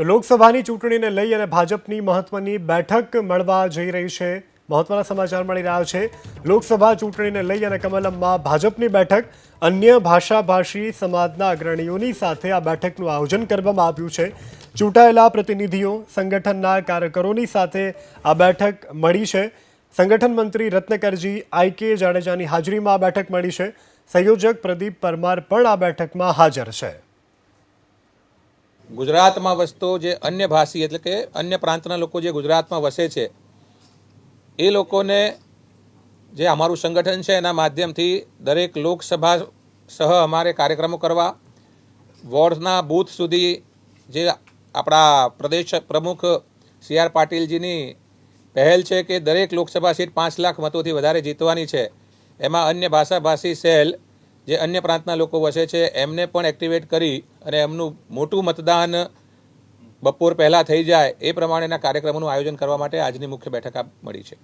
તો લોકસભાની ચૂંટણીને લઈ અને ભાજપની મહત્વની બેઠક મળવા જઈ રહી છે. મહત્વના સમાચાર મળી રહ્યા છે. લોકસભા ચૂંટણીને લઈ અને કમલમમાં ભાજપની બેઠક, અન્ય ભાષાભાષી સમાજના અગ્રણીઓની સાથે આ બેઠકનું આયોજન કરવામાં આવ્યું છે. ચૂંટાયેલા પ્રતિનિધિઓ, સંગઠનના કાર્યકરોની સાથે આ બેઠક મળી છે. સંગઠન મંત્રી રત્નકરજી આઈ કે જાડેજાની હાજરીમાં આ બેઠક મળી છે. સંયોજક પ્રદીપ પરમાર પણ આ બેઠકમાં હાજર છે. ગુજરાતમાં વસતો જે અન્ય ભાષી એટલે કે અન્ય પ્રાંતના લોકો જે ગુજરાતમાં વસે છે, એ લોકોને જે અમારું સંગઠન છે એના માધ્યમથી દરેક લોકસભા સહ અમારે કાર્યક્રમો કરવા, વોર્ડના બૂથ સુધી જે આપણા પ્રદેશ પ્રમુખ સી આર પાટીલજીની પહેલ છે કે દરેક લોકસભા સીટ પાંચ લાખ મતોથી વધારે જીતવાની છે, એમાં અન્ય ભાષાભાષી સેલ જે અન્ય પ્રાંતના લોકો વસે છે, એમને પણ એક્ટિવેટ કરી અને એમનું મોટું મતદાન બપોર પહેલાં થઈ જાય એ પ્રમાણેના કાર્યક્રમોનું આયોજન કરવા માટે આજની મુખ્ય બેઠક મળી છે.